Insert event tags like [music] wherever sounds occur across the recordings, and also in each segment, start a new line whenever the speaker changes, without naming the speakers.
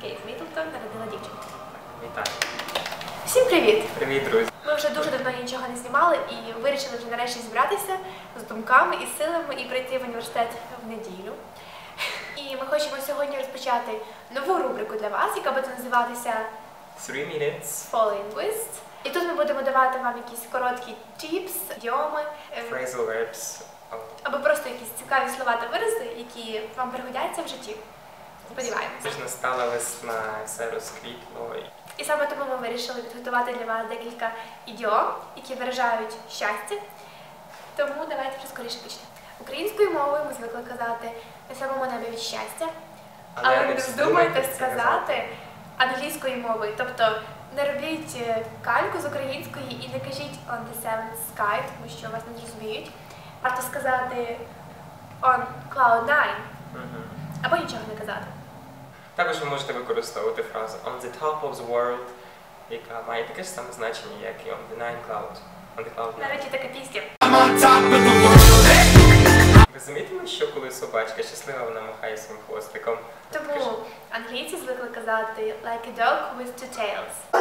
Кейт Мітлтон народила дівчинку.
Вітаю.
Всім привіт!
Привіт, друзі!
Ми вже дуже давно нічого не знімали і вирішили вже нарешті зібратися з думками і силами і прийти в університет в неділю. І ми хочемо сьогодні розпочати нову рубрику для вас, яка буде називатися
Three minutes.
Fall Linguist. І тут ми будемо давати вам якісь короткі тіпс, йоми, е,
Phrasal verbs.
або просто якісь цікаві слова та вирази, які вам пригодяться в житті. Сподіваємося.
Вже настала весна, все розквітло.
І саме тому ми вирішили підготувати для вас декілька ідіом, які виражають щастя. Тому давайте вже скоріше почнемо. Українською мовою ми звикли казати на самому небі від щастя, але не вздумайте сказати англійською мовою. Тобто не робіть е, кальку з української і не кажіть on the seventh sky, тому що вас не зрозуміють. Варто сказати on cloud nine або нічого не казати.
Також ви можете використовувати фразу on the top of the world, яка має таке ж саме значення, як і on the nine cloud. On the cloud.
Навіть є така пісня.
Ви замітили, що коли собачка щаслива, вона махає своїм хвостиком?
Тому англійці звикли казати like a dog with two tails.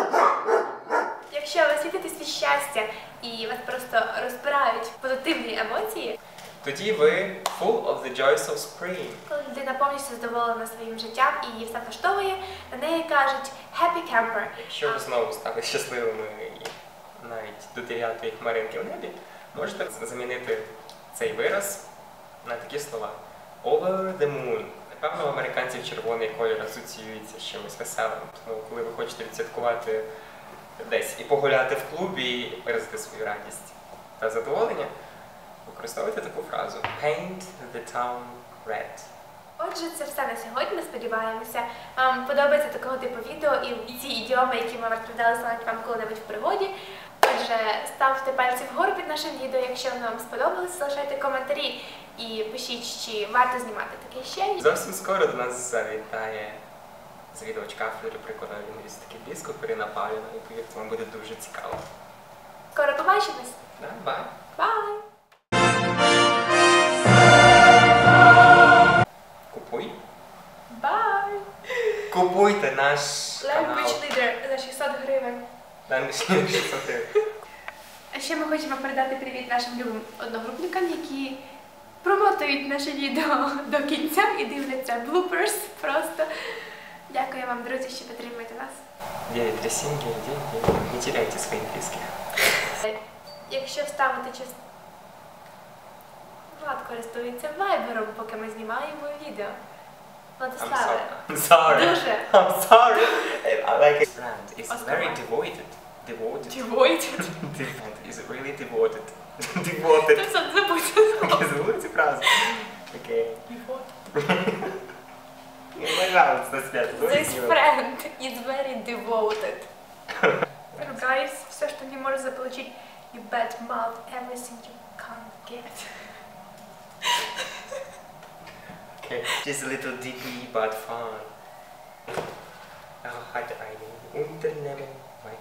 Якщо ви світитесь від щастя і вас просто розпирають позитивні емоції,
Тоді ви full of the joys of spring.
коли людина повністю задоволена своїм життям і її все влаштовує, на неї кажуть happy camper.
Якщо ви знову стали щасливими і навіть до дев'ятої хмаринки в небі, можете замінити цей вираз на такі слова. Over the moon. Напевно, у американців червоний колір асоціюється з чимось веселим. Тому коли ви хочете відсвяткувати десь і погуляти в клубі, і виразити свою радість та задоволення, використовуйте таку фразу Paint the town red.
Отже, це все на сьогодні. Ми сподіваємося. Вам подобається такого типу відео і ці ідіоми, які ми розповідали стануть вам коли-небудь в пригоді. Отже, ставте пальці вгору під нашим відео, якщо воно вам сподобалось, залишайте коментарі і пишіть, чи варто знімати таке ще.
Зовсім скоро до нас завітає завідувач кафедри прикладної лінгвістики близько Карина Павлівна, і повірте, вам буде дуже цікаво.
Скоро побачимось.
Да, бай!
Бай!
Купуйте наш канал.
Language Leader за 600 гривень.
Language 600 гривень.
А ще ми хочемо передати привіт нашим любим одногрупникам, які промотують наше відео до кінця і дивляться bloopers просто. Дякую вам, друзі, що підтримуєте нас.
937 99. Не теряйте своїх близьких.
Якщо ставити час... Влад користується вайбером, поки ми знімаємо відео.
I'm
Владиславе,
sorry. I'm sorry. [laughs]
дуже
I'm sorry. I like it. Brand is
Oscar
very
Wilde.
devoted. Devoted.
Devoted. [laughs]
Brand is really devoted. [laughs] Devoted.
Ти все забудь.
Я забув цю фразу. Окей. Ну, Пожалуйста, Свят,
This friend is very devoted. Guys, все, что не можешь заполучить, you bad mouth everything you can't get. [laughs]
Just a little dippy but fun. Er hat einen Unternehmen bei